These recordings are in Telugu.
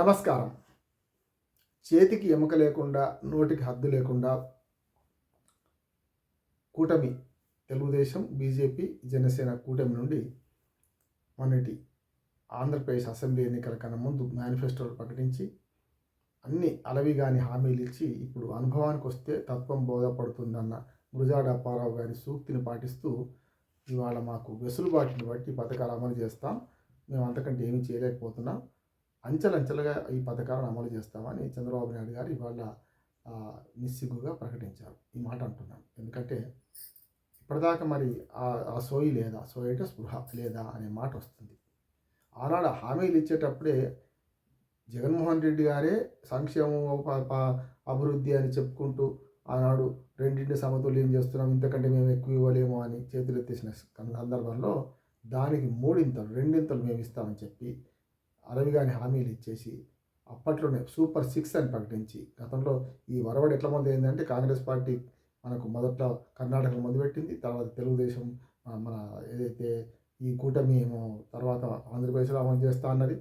నమస్కారం. చేతికి ఎముక లేకుండా నోటికి హద్దు లేకుండా కూటమి తెలుగుదేశం బీజేపీ జనసేన కూటమి నుండి మొన్నటి ఆంధ్రప్రదేశ్ అసెంబ్లీ ఎన్నికల కన్నా ముందు మేనిఫెస్టోలు ప్రకటించి అన్ని అలవిగాని హామీలు ఇచ్చి ఇప్పుడు అనుభవానికి వస్తే తత్వం బోధపడుతుందన్న గురుజాడ అప్పారావు గారి సూక్తిని పాటిస్తూ ఇవాళ మాకు వెసులుబాటుని బట్టి పథకాలు అమలు చేస్తాం. మేము అంతకంటే ఏమీ చేయలేకపోతున్నాం. అంచెలంచెలుగా ఈ పథకాలను అమలు చేస్తామని చంద్రబాబు నాయుడు గారు ఇవాళ నిస్సిగ్గుగా ప్రకటించారు. ఈ మాట అంటున్నాను. ఎందుకంటే ఇప్పటిదాకా మరి ఆ ఆ సోయి లేదా సోయి అంటే స్పృహ లేదా అనే మాట వస్తుంది. ఆనాడు హామీలు ఇచ్చేటప్పుడే జగన్మోహన్ రెడ్డి గారే సంక్షేమం అభివృద్ధి అని చెప్పుకుంటూ ఆనాడు రెండింటి సమతుల్యం చేస్తున్నాం ఇంతకంటే మేము ఎక్కువ ఇవ్వలేము అని చేతులు ఎత్తేసిన సందర్భంలో దానికి మూడింతలు రెండింతలు మేము ఇస్తామని చెప్పి అరవిగాని హామీలు ఇచ్చేసి అప్పట్లోనే సూపర్ సిక్స్ అని ప్రకటించి గతంలో ఈ వరవడి ఎట్లా మంది ఏంటంటే కాంగ్రెస్ పార్టీ మనకు మొదట్లో కర్ణాటకలో మొదలుపెట్టింది తర్వాత తెలుగుదేశం మన ఏదైతే ఈ కూటమి ఏమో తర్వాత ఆంధ్రప్రదేశ్లో అమలు చేస్తా అన్నది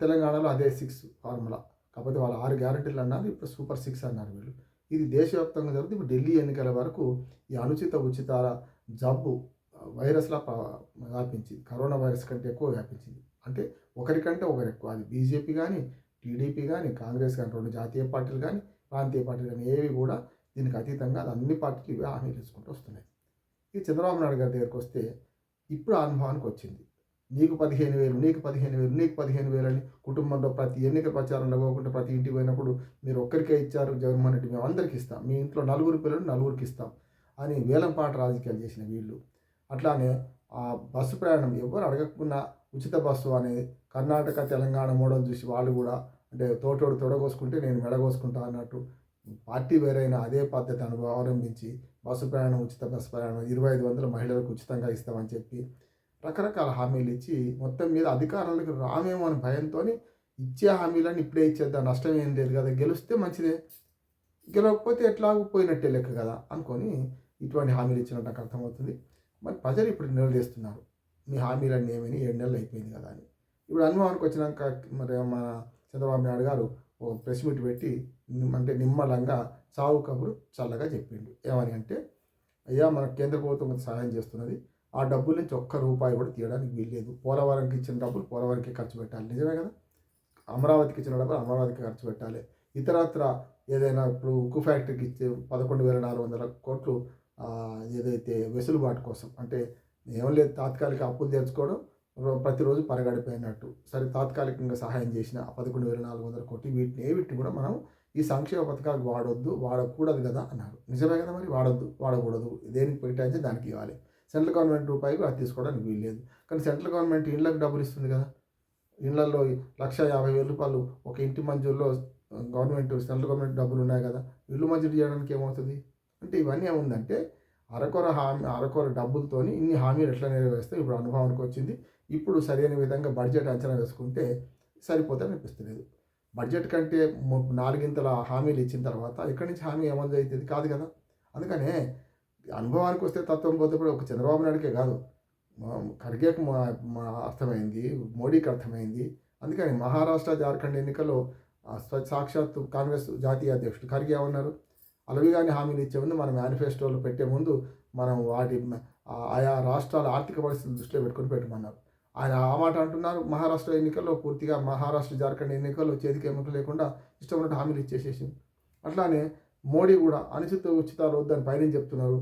తెలంగాణలో అదే సిక్స్ ఫార్ములా. కాకపోతే వాళ్ళు ఆరు గ్యారెంటీలు అన్నారు ఇప్పుడు సూపర్ సిక్స్ అన్నారు వీళ్ళు. ఇది దేశవ్యాప్తంగా జరుగుతుంది. ఇప్పుడు ఢిల్లీ ఎన్నికల వరకు ఈ అనుచిత ఉచితాల జబ్బు వైరస్లా వ్యాపించింది కరోనా వైరస్ కంటే ఎక్కువ వ్యాపించింది. అంటే ఒకరికంటే ఒకరు ఎక్కువ. అది బీజేపీ కానీ టీడీపీ కానీ కాంగ్రెస్ కానీ రెండు జాతీయ పార్టీలు కానీ ప్రాంతీయ పార్టీలు కానీ ఏవి కూడా దీనికి అతీతంగా అది అన్ని పార్టీలు ఇవే హామీలు తీసుకుంటూ వస్తున్నాయి. ఈ చంద్రబాబు నాయుడు గారి దగ్గరికి వస్తే ఇప్పుడు ఆ అనుభవానికి వచ్చింది. నీకు పదిహేను వేలు నీకు పదిహేను వేలు నీకు పదిహేను వేలు అని కుటుంబంలో ప్రతి ఎన్నిక ప్రచారంలో పోకుండా ప్రతి ఇంటికి పోయినప్పుడు మీరు ఒక్కరికే ఇచ్చారు జగన్మోహన్ రెడ్డి మేము అందరికి ఇస్తాం. మీ ఇంట్లో నలుగురు పిల్లలు నలుగురికి ఇస్తాం అని వేలంపాట రాజకీయాలు చేసిన వీళ్ళు. అట్లానే ఆ బస్సు ప్రయాణం ఎవరు అడగకుండా ఉచిత బస్సు అనేది కర్ణాటక తెలంగాణ మోడల్ చూసి వాళ్ళు కూడా అంటే తోటోడు తొడగోసుకుంటే నేను మెడగోసుకుంటా అన్నట్టు. పార్టీ వేరైన అదే పద్ధతి అనుభవం అవలంబించి బస్సు ప్రయాణం ఉచిత బస్సు ప్రయాణం ఇరవై ఐదు వందల మహిళలకు ఉచితంగా ఇస్తామని చెప్పి రకరకాల హామీలు ఇచ్చి మొత్తం మీద అధికారులకు రామేమో అని భయంతో ఇచ్చే హామీలను ఇప్పుడే ఇచ్చేద్దాం నష్టం ఏం లేదు కదా గెలిస్తే మంచిదే. గెలవకపోతే ఎట్లాగూ పోయినట్టే లెక్క కదా అనుకొని ఇటువంటి హామీలు ఇచ్చినట్టు నాకు అర్థమవుతుంది. మరి ప్రజలు ఇప్పుడు నిలదీస్తున్నారు. మీ హామీలన్నీ ఏమని ఏడు నెలలు అయిపోయింది కదా అని. ఇప్పుడు అనుభవానికి వచ్చినాక మరి మన చంద్రబాబు నాయుడు గారు ఓ ప్రెస్ మీట్ పెట్టి అంటే నిమ్మలంగా సావు కబురు చల్లగా చెప్పిండు. ఏమని అంటే అయ్యా మన కేంద్ర ప్రభుత్వం సహాయం చేస్తున్నది. ఆ డబ్బుల నుంచి ఒక్క రూపాయి కూడా తీయడానికి వీల్లేదు పోలవరంకి ఇచ్చిన డబ్బులు పోలవరంకి ఖర్చు పెట్టాలి. నిజమే కదా? అమరావతికి ఇచ్చిన డబ్బులు అమరావతికి ఖర్చు పెట్టాలి. ఇతరత్ర ఏదైనా ఇప్పుడు ఉక్కు ఫ్యాక్టరీకి ఇచ్చే పదకొండు వేల నాలుగు వందల కోట్లు ఏదైతే వెసులుబాటు కోసం అంటే ఏం లేదు తాత్కాలిక అప్పులు తెచ్చుకోవడం రో- ప్రతిరోజు పరగడిపోయినట్టు. సరే తాత్కాలికంగా సహాయం చేసిన పదకొండు వేల నాలుగు వందల కోట్లు వీటిని ఏ వీటిని కూడా మనం ఈ సంక్షేమ పథకాలకు వాడొద్దు వాడకూడదు కదా అన్నారు. నిజమే కదా మరి? వాడొద్దు వాడకూడదు. దేనికి పెట్టాల్సి దానికి ఇవ్వాలి. సెంట్రల్ గవర్నమెంట్ రూపాయికి అది తీసుకోవడానికి వీల్లేదు. కానీ సెంట్రల్ గవర్నమెంట్ ఇళ్ళకి డబ్బులు ఇస్తుంది కదా. ఇళ్ళలో లక్ష యాభై వేల రూపాయలు ఒక ఇంటి మంజూరులో గవర్నమెంట్ సెంట్రల్ గవర్నమెంట్ డబ్బులు ఉన్నాయి కదా. ఇల్లు మంజూరు చేయడానికి ఏమవుతుంది? అంటే ఇవన్నీ ఏముందంటే అరకొర హామీ అరకొర డబ్బులతోని ఇన్ని హామీలు ఎట్లా నెరవేరుస్తే ఇప్పుడు అనుభవానికి వచ్చింది. ఇప్పుడు సరైన విధంగా బడ్జెట్ అంచనా వేసుకుంటే సరిపోతుంది అనిపిస్తలేదు. బడ్జెట్ కంటే నాలుగింతల హామీలు ఇచ్చిన తర్వాత ఇక్కడి నుంచి హామీ ఏమంది అవుతుంది కాదు కదా. అందుకనే అనుభవానికి వస్తే తత్వం పోతే కూడా ఒక చంద్రబాబు నాయుడుకే కాదు. ఖర్గేకు మా- అర్థమైంది. మోడీకి అర్థమైంది. అందుకని మహారాష్ట్ర జార్ఖండ్ ఎన్నికల్లో ఆ, సాక్షాత్తు కాంగ్రెస్ జాతీయ అధ్యక్షుడు ఖర్గే ఏమన్నారు? అలవిగాని హామీలు ఇచ్చే ముందు మన మేనిఫెస్టోలో పెట్టే ముందు మనం వాటి ఆయా రాష్ట్రాల ఆర్థిక పరిస్థితి దృష్టిలో పెట్టుకొని పెట్టమన్నారు. ఆయన ఆ మాట అంటున్నారు. మహారాష్ట్ర ఎన్నికల్లో పూర్తిగా మహారాష్ట్ర జార్ఖండ్ ఎన్నికల్లో చేతికి ఎముక లేకుండా ఇష్టం ఉన్నట్టు హామీలు ఇచ్చేసేసి అట్లానే మోడీ కూడా అనుచిత ఉచితాలు వద్దని పైన చెప్తున్నారు.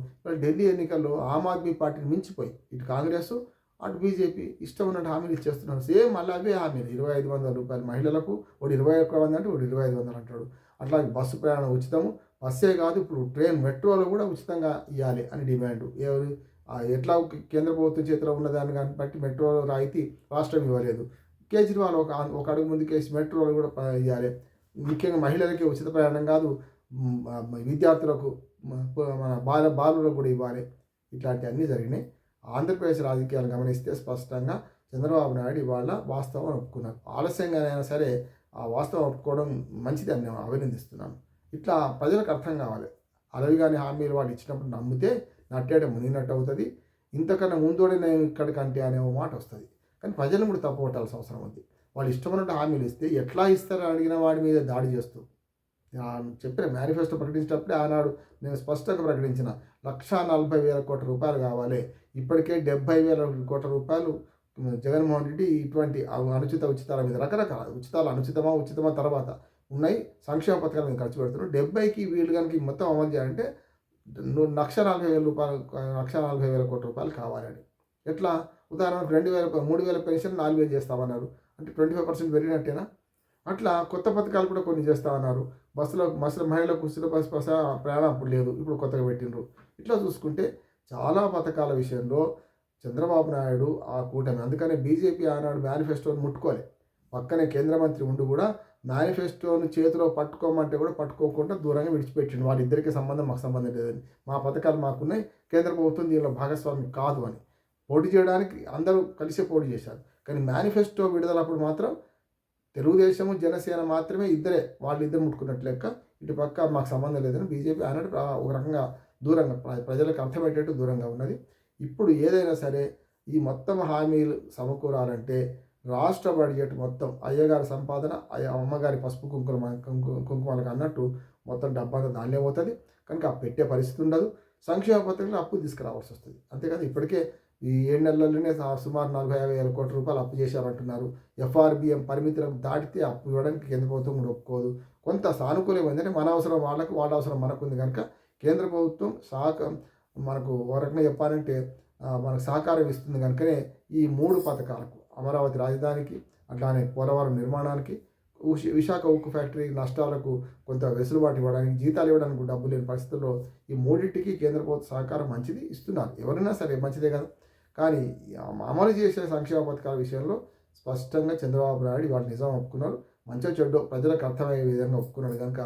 ఢిల్లీ ఎన్నికల్లో ఆమ్ ఆద్మీ పార్టీని మించిపోయి ఇటు కాంగ్రెస్ అటు బీజేపీ ఇష్టం ఉన్నట్టు హామీలు ఇచ్చేస్తున్నారు. సేమ్ మళ్ళీ అవే హామీలు. ఇరవై ఐదు వందల రూపాయలు మహిళలకు ఒకటి ఇరవై ఒక్క వంద అంటే ఒకటి ఇరవై ఐదు వందలు అంటాడు. అట్లాగే బస్సు ప్రయాణం ఉచితము. బస్సే కాదు ఇప్పుడు ట్రైన్ మెట్రోలో కూడా ఉచితంగా ఇవ్వాలి అని డిమాండ్. ఎవరు? ఎట్లా కేంద్ర ప్రభుత్వం చేతిలో ఉన్నదాన్ని కానీ బట్టి మెట్రో రాయితీ రాష్ట్రం ఇవ్వలేదు. కేజ్రీవాల్ ఒక ఒక అడుగు ముందు కేసు మెట్రోలు కూడా ఇవ్వాలి ముఖ్యంగా మహిళలకి ఉచిత ప్రయాణం కాదు విద్యార్థులకు మన బాల బాలులకు కూడా ఇవ్వాలి. ఇట్లాంటివన్నీ జరిగినాయి. ఆంధ్రప్రదేశ్ రాజకీయాలు గమనిస్తే స్పష్టంగా చంద్రబాబు నాయుడు ఇవాళ వాస్తవం ఒప్పుకున్నారు. ఆలస్యంగానైనా సరే ఆ వాస్తవం ఒప్పుకోవడం మంచిదని నేను అభినందిస్తున్నాను. ఇట్లా ప్రజలకు అర్థం కావాలి. అలవి కానీ హామీలు వాళ్ళు ఇచ్చినప్పుడు నమ్మితే నట్టేట మునిగినట్టు అవుతుంది. ఇంతకన్నా ముందోడే నేను ఇక్కడికంటే అనే మాట వస్తుంది. కానీ ప్రజలను కూడా తప్పు పట్టాల్సిన అవసరం ఉంది. వాళ్ళు ఇష్టమైనట్టు హామీలు ఇస్తే ఎట్లా ఇస్తారని అడిగిన వాడి మీద దాడి చేస్తూ. చెప్పిన మేనిఫెస్టో ప్రకటించేటప్పుడే ఆనాడు నేను స్పష్టంగా ప్రకటించిన లక్ష నలభై వేల కోట్ల రూపాయలు కావాలి. ఇప్పటికే డెబ్బై వేల కోట్ల రూపాయలు జగన్మోహన్ రెడ్డి ఇటువంటి అనుచిత ఉచితాల మీద రకరకాల ఉచితాలు అనుచితమా ఉచితమా తర్వాత ఉన్నాయి. సంక్షేమ పథకాలు మేము ఖర్చు పెడుతున్నాం. డెబ్బైకి వీళ్ళు కనుక మొత్తం అమలు చేయాలంటే లక్ష నలభై వేల రూపాయలు లక్ష నలభై వేల కోట్ల రూపాయలు కావాలని ఎట్లా? ఉదాహరణకు రెండు వేల మూడు వేల పెన్షన్ నాలుగు వేలు చేస్తామన్నారు. అంటే ట్వంటీ ఫైవ్ పర్సెంట్ పెరిగినట్టేనా? అట్లా కొత్త పథకాలు కూడా కొన్ని చేస్తామన్నారు. బస్సులో బస్సులో మహిళలకు ఉచిత బస్సు బస ప్రయాణం అప్పుడు లేదు. ఇప్పుడు కొత్తగా పెట్టిండ్రు. ఇట్లా చూసుకుంటే చాలా పథకాల విషయంలో చంద్రబాబు నాయుడు ఆ కూటమి. అందుకనే బీజేపీ ఆనాడు మేనిఫెస్టోని ముట్టుకోలే. పక్కనే కేంద్ర మంత్రి ఉండి కూడా మేనిఫెస్టోని చేతిలో పట్టుకోమంటే కూడా పట్టుకోకుండా దూరంగా విడిచిపెట్టిండు. వాళ్ళిద్దరికీ సంబంధం మాకు సంబంధం లేదని. మా పథకాలు మాకున్నాయి. కేంద్ర ప్రభుత్వం దీనిలో భాగస్వామి కాదు అని. పోటీ చేయడానికి అందరూ కలిసి పోటీ చేశారు. కానీ మేనిఫెస్టో విడుదలప్పుడు మాత్రం తెలుగుదేశము జనసేన మాత్రమే ఇద్దరే. వాళ్ళిద్దరు ముట్టుకున్నట్టు లెక్క. ఇటు పక్క మాకు సంబంధం లేదని బీజేపీ అన్నట్టు ఒక రకంగా దూరంగా ప్రజలకు అర్థమయ్యేటట్టు దూరంగా ఉన్నది. ఇప్పుడు ఏదైనా సరే ఈ మొత్తం హామీలు సమకూరాలంటే రాష్ట్ర బడ్జెట్ మొత్తం అయ్యగారి సంపాదన అయ్య అమ్మగారి పసుపు కుంకుమ కుంకు- కుంకుమలకు అన్నట్టు మొత్తం డబ్బంతా దానిలో పోతుంది. కనుక ఆ పెట్టే పరిస్థితి ఉండదు. సంక్షేమ పత్రికలు అప్పు తీసుకురావాల్సి వస్తుంది. అంతేకాదు ఇప్పటికే ఈ ఏడు నెలల్లోనే సుమారు నలభై యాభై వేల కోట్ల రూపాయలు అప్పు చేశారంటున్నారు. ఎఫ్ఆర్బిఎం పరిమితులకు దాటితే అప్పు ఇవ్వడానికి కేంద్ర ప్రభుత్వం కూడా ఒప్పుకోదు. కొంత సానుకూలం ఏంటంటే మన అవసరం వాళ్ళకు వాళ్ళ అవసరం మనకు ఉంది కనుక కేంద్ర ప్రభుత్వం సహక మనకు ఒక రకంగా చెప్పాలంటే మనకు సహకారం ఇస్తుంది కనుకనే ఈ మూడు పథకాలకు అమరావతి రాజధానికి అట్లానే పోలవరం నిర్మాణానికి విశాఖ ఉక్కు ఫ్యాక్టరీ నష్టాలకు కొంత వెసులుబాటు ఇవ్వడానికి జీతాలు ఇవ్వడానికి డబ్బు లేని పరిస్థితుల్లో ఈ మూడింటికి కేంద్ర ప్రభుత్వ సహకారం మంచిది ఇస్తున్నారు. ఎవరైనా సరే మంచిదే కదా. కానీ అమలు చేసే సంక్షేమ పథకాల విషయంలో స్పష్టంగా చంద్రబాబు నాయుడు వాళ్ళు నిజం ఒప్పుకున్నారు. మంచో చెడ్డో ప్రజలకు అర్థమయ్యే విధంగా ఒప్పుకున్నాడు కనుక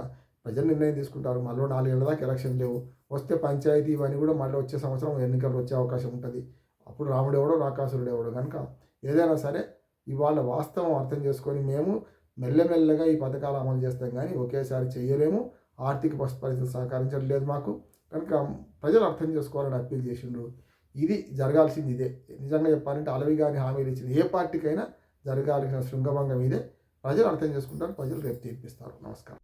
ప్రజలు నిర్ణయం తీసుకుంటారు. మళ్ళీ నాలుగేళ్ళ దాకా ఎలక్షన్ లేవు. వస్తే పంచాయతీ ఇవన్నీ కూడా మళ్ళీ వచ్చే సంవత్సరం ఎన్నికలు వచ్చే అవకాశం ఉంటుంది. అప్పుడు రాముడు ఎవడో రాకాసురుడు ఎవడో కనుక ఏదైనా సరే ఇవాళ వాస్తవం అర్థం చేసుకొని మేము మెల్లమెల్లగా ఈ పథకాలు అమలు చేస్తాం కానీ ఒకేసారి చేయలేము. ఆర్థిక పరిస్థితులు సహకరించడం లేదు మాకు. కనుక ప్రజలు అర్థం చేసుకోవాలని అప్పీల్ చేసిండ్రు. ఇది జరగాల్సింది ఇదే. నిజంగా చెప్పాలంటే అలవి కానీ హామీలు ఇచ్చిన ఏ పార్టీకైనా జరగాల్సిన శృంగభంగం ఇదే. ప్రజలు అర్థం చేసుకుంటారు. ప్రజలు రేపు తీర్పిస్తారు. నమస్కారం.